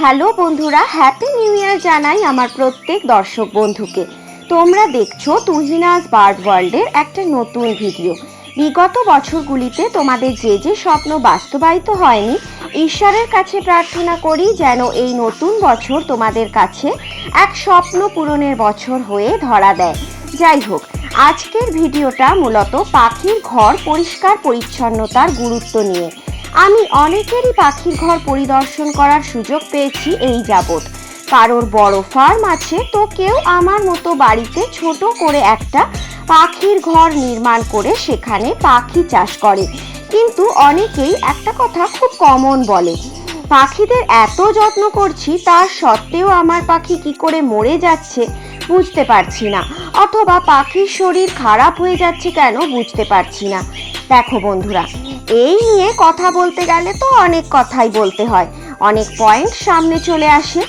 Hello বন্ধুরা happy new year জানাই আমার প্রত্যেক দর্শক বন্ধুকে। তোমরা দেখছ তুহিনাস বার্ড ওয়ার্ল্ডের একটা নতুন ভিডিও বিগত বছরগুলিতে তোমাদের যে যে স্বপ্ন বাস্তবায়িত হয়নি, ঈশ্বরের কাছে প্রার্থনা করি যেন এই নতুন বছর তোমাদের কাছে এক স্বপ্ন পূরণের বছর হয়ে ধরা দেয়। যাই হোক, আজকের ভিডিওটা মূলত পাখির ঘর পরিষ্কার পরিচ্ছন্নতার গুরুত্ব নিয়ে। আমি অনেকেরই পাখির ঘর পরিদর্শন করার সুযোগ পেয়েছি এই যাবৎ। কারোর বড় ফার্ম আছে তো কেউ আমার মতো বাড়িতে ছোট করে একটা পাখির ঘর নির্মাণ করে সেখানে পাখি চাষ করে। কিন্তু অনেকেই একটা কথা খুব কমন বলে, পাখিদের এত যত্ন করছি, তার সত্ত্বেও আমার পাখি কি করে মরে যাচ্ছে? বুঝতে পারছি না। অথবা পাখির শরীর খারাপ হয়ে যাচ্ছে কেন বুঝতে পারছি না। দেখো বন্ধুরা, এই নিয়ে কথা বলতে গেলে তো অনেক কথাই বলতে হয়। অনেক পয়েন্ট সামনে চলে আসে।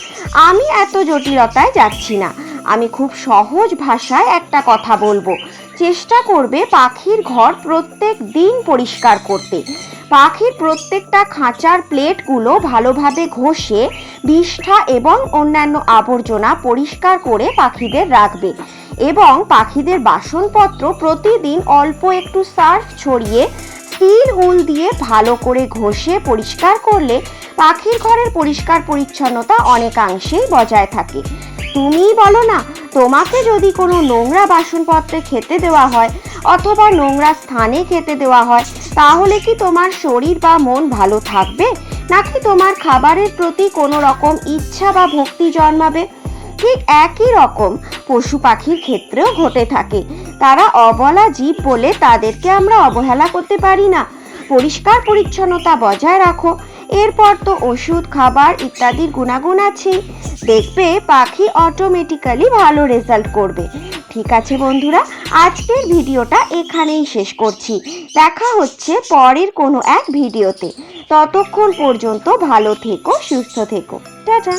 আমি এত জটিলতায় যাচ্ছি না। আমি খুব সহজ ভাষায় একটা কথা বলব। চেষ্টা করবে পাখির ঘর প্রত্যেক দিন পরিষ্কার করতে। পাখির প্রত্যেকটা খাঁচার প্লেটগুলো ভালোভাবে ঘষে, বিষ্ঠা এবং অন্যান্য আবর্জনা পরিষ্কার করে পাখিদের রাখবে এবং পাখিদের বাসনপত্র প্রতিদিন অল্প একটু সার্ফ ছড়িয়ে স্টিল উল দিয়ে ভালো করে ঘষে পরিষ্কার করলে পাখির ঘরের পরিষ্কার পরিচ্ছন্নতা অনেকাংশেই বজায় থাকে। তুমিই বলো না, তোমাকে যদি কোনো নোংরা বাসনপত্রে খেতে দেওয়া হয় অথবা নোংরা স্থানে খেতে দেওয়া হয়, তাহলে কি তোমার শরীর বা মন ভালো থাকবে? নাকি তোমার খাবারের প্রতি কোনো রকম ইচ্ছা বা ভক্তি জন্মাবে? ঠিক একই রকম পশু পাখির ক্ষেত্রেও ঘটে থাকে। তারা অবলা জীব বলে তাদেরকে আমরা অবহেলা করতে পারি না। পরিষ্কার পরিচ্ছন্নতা বজায় রাখো। এরপর তো ওষুধ, খাবার ইত্যাদির গুণাগুণ আছে দেখবে পাখি অটোমেটিক্যালি ভালো রেজাল্ট করবে। ঠিক আছে বন্ধুরা, আজকের ভিডিওটা এখানেই শেষ করছি। দেখা হচ্ছে পরের কোনো এক ভিডিওতে। ততক্ষণ পর্যন্ত ভালো থেকো, সুস্থ থেকো। টাটা।